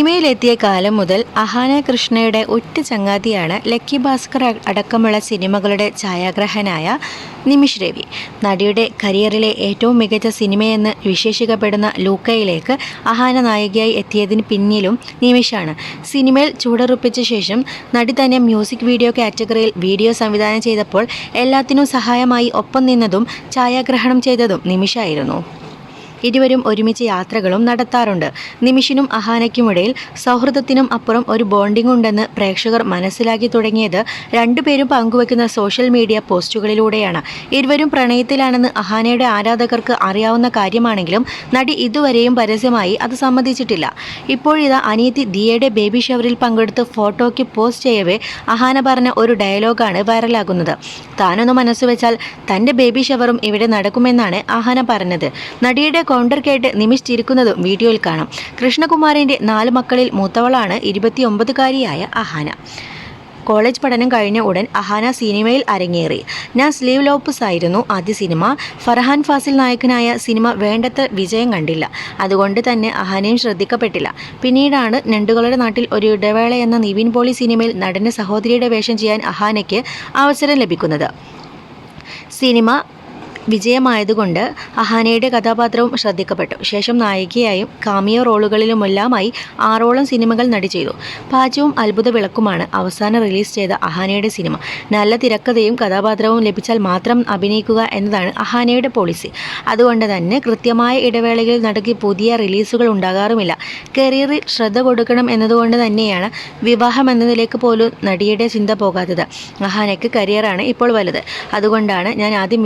സിനിമയിലെത്തിയ കാലം മുതൽ അഹാന കൃഷ്ണയുടെ ഒറ്റ ചങ്ങാതിയാണ് ലക്കി ഭാസ്കർ അടക്കമുള്ള സിനിമകളുടെ ഛായാഗ്രഹനായ നിമിഷ് രവി. നടിയുടെ കരിയറിലെ ഏറ്റവും മികച്ച സിനിമയെന്ന് വിശേഷിക്കപ്പെടുന്ന ലൂക്കയിലേക്ക് അഹാന നായികയായി എത്തിയതിന് പിന്നിലും നിമിഷാണ്. സിനിമയിൽ ചൂടറുപ്പിച്ച ശേഷം നടി തന്നെ മ്യൂസിക് വീഡിയോ കാറ്റഗറിയിൽ വീഡിയോ സംവിധാനം ചെയ്തപ്പോൾ എല്ലാത്തിനും സഹായമായി ഒപ്പം നിന്നതും ഛായാഗ്രഹണം ചെയ്തതും നിമിഷായിരുന്നു. ഇരുവരും ഒരുമിച്ച് യാത്രകളും നടത്താറുണ്ട്. നിമിഷിനും അഹാനയ്ക്കുമിടയിൽ സൗഹൃദത്തിനും അപ്പുറം ഒരു ബോണ്ടിംഗ് ഉണ്ടെന്ന് പ്രേക്ഷകർ മനസ്സിലാക്കി തുടങ്ങിയത് രണ്ടുപേരും പങ്കുവെക്കുന്ന സോഷ്യൽ മീഡിയ പോസ്റ്റുകളിലൂടെയാണ്. ഇരുവരും പ്രണയത്തിലാണെന്ന് അഹാനയുടെ ആരാധകർക്ക് അറിയാവുന്ന കാര്യമാണെങ്കിലും നടി ഇതുവരെയും പരസ്യമായി അത് സമ്മതിച്ചിട്ടില്ല. ഇപ്പോഴിതാ അനിയത്തി ദിയയുടെ ബേബി ഷവറിൽ പങ്കെടുത്ത് ഫോട്ടോയ്ക്ക് പോസ്റ്റ് ചെയ്യവേ അഹാന പറഞ്ഞ ഒരു ഡയലോഗാണ് വൈറലാകുന്നത്. താനൊന്ന് മനസ്സുവെച്ചാൽ തന്റെ ബേബി ഷവറും ഇവിടെ നടക്കുമെന്നാണ് അഹാന പറഞ്ഞത്. നടിയുടെ കൗണ്ടർ കേട്ട് നിമിഷ് ചിരിക്കുന്നതും വീഡിയോയിൽ കാണാം. കൃഷ്ണകുമാറിന്റെ നാല് മക്കളിൽ മൂത്തവളാണ് ഇരുപത്തിയൊമ്പതുകാരിയായ അഹാന. കോളേജ് പഠനം കഴിഞ്ഞ ഉടൻ അഹാന സിനിമയിൽ അരങ്ങേറി. ഞാൻ സ്ലീവ് ലോപ്പസ് ആയിരുന്നു ആദ്യ സിനിമ. ഫർഹാൻ ഫാസിൽ നായകനായ സിനിമ വേണ്ടത്ര വിജയം കണ്ടില്ല. അതുകൊണ്ട് തന്നെ അഹാനയും ശ്രദ്ധിക്കപ്പെട്ടില്ല. പിന്നീടാണ് ഞണ്ടുകളുടെ നാട്ടിൽ ഒരു ഇടവേള എന്ന നിവിൻ പോളി സിനിമയിൽ നടന്റെ സഹോദരിയുടെ വേഷം ചെയ്യാൻ അഹാനയ്ക്ക് അവസരം ലഭിക്കുന്നത്. സിനിമ വിജയമായതുകൊണ്ട് അഹാനയുടെ കഥാപാത്രവും ശ്രദ്ധിക്കപ്പെട്ടു. ശേഷം നായികയായും കാമിയോ റോളുകളിലുമെല്ലാമായി ആറോളം സിനിമകൾ നടി ചെയ്തു പാചവും അത്ഭുത വിളക്കുമാണ് അവസാനം റിലീസ് ചെയ്ത അഹാനയുടെ സിനിമ. നല്ല തിരക്കഥയും കഥാപാത്രവും ലഭിച്ചാൽ മാത്രം അഭിനയിക്കുക എന്നതാണ് അഹാനയുടെ പോളിസി. അതുകൊണ്ട് തന്നെ കൃത്യമായ ഇടവേളകളിൽ നടക്കി പുതിയ റിലീസുകൾ ഉണ്ടാകാറുമില്ല. കരിയറിൽ ശ്രദ്ധ കൊടുക്കണം എന്നതുകൊണ്ട് തന്നെയാണ് വിവാഹം എന്നതിലേക്ക് പോലും നടിയുടെ ചിന്ത പോകാത്തത്. അഹാനയ്ക്ക് കരിയറാണ് ഇപ്പോൾ വലുത്. അതുകൊണ്ടാണ് ഞാൻ ആദ്യം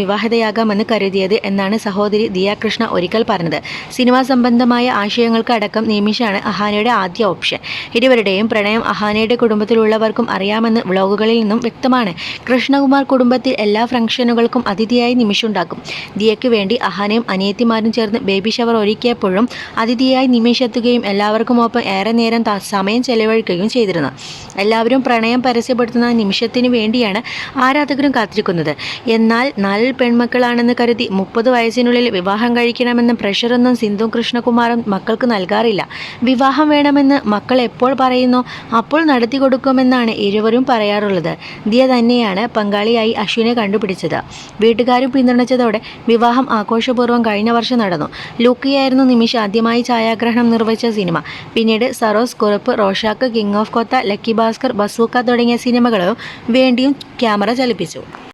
വിവാഹിതയാകാമെന്ന് കരുതിയത് എന്നാണ് സഹോദരി ദിയാകൃഷ്ണ ഒരിക്കൽ പറഞ്ഞത്. സിനിമാ സംബന്ധമായ ആശയങ്ങൾക്ക് അടക്കം നിമിഷാണ് അഹാനയുടെ ആദ്യ ഓപ്ഷൻ. ഇരുവരുടെയും പ്രണയം അഹാനയുടെ കുടുംബത്തിലുള്ളവർക്കും അറിയാമെന്ന് വ്ളോഗുകളിൽ നിന്നും വ്യക്തമാണ്. കൃഷ്ണകുമാർ കുടുംബത്തിൽ എല്ലാ ഫംഗ്ഷനുകൾക്കും അതിഥിയായി നിമിഷുണ്ടാക്കും ദിയയ്ക്ക് വേണ്ടി അഹാനയും അനിയത്തിമാരും ചേർന്ന് ബേബി ഷവർ ഒരുക്കിയപ്പോഴും അതിഥിയായി നിമിഷെത്തുകയും എല്ലാവർക്കുമൊപ്പം ഏറെ നേരം സമയം ചെലവഴിക്കുകയും ചെയ്തിരുന്നു. എല്ലാവരും പ്രണയം പരസ്യപ്പെടുത്തുന്ന നിമിഷത്തിന് വേണ്ടിയാണ് ആരാധകരും കാത്തിരിക്കുന്നത്. എന്നാൽ നാല് പെൺമക്കളാണെന്ന് കരുതി മുപ്പത് വയസ്സിനുള്ളിൽ വിവാഹം കഴിക്കണമെന്ന പ്രഷറൊന്നും സിന്ധു കൃഷ്ണകുമാറും മക്കൾക്ക് നൽകാറില്ല. വിവാഹം വേണമെന്ന് മക്കൾ എപ്പോൾ പറയുന്നോ അപ്പോൾ നടത്തി കൊടുക്കുമെന്നാണ് ഇരുവരും പറയാറുള്ളത്. ദിയ തന്നെയാണ് പങ്കാളിയായി അശ്വിനെ കണ്ടുപിടിച്ചത്. വീട്ടുകാരും പിന്തുണച്ചതോടെ വിവാഹം ആഘോഷപൂർവം കഴിഞ്ഞ വർഷം നടന്നു. ലൂക്കിയായിരുന്നു നിമിഷ ആദ്യമായി ഛായാഗ്രഹണം നിർവഹിച്ച സിനിമ. പിന്നീട് സറോസ് Kurup Rorschach king of Kotha lucky Bhaskar bazooka തുടങ്ങിയ സിനിമകളും വേണ്ടിയും ക്യാമറ ചലിപ്പിച്ചു.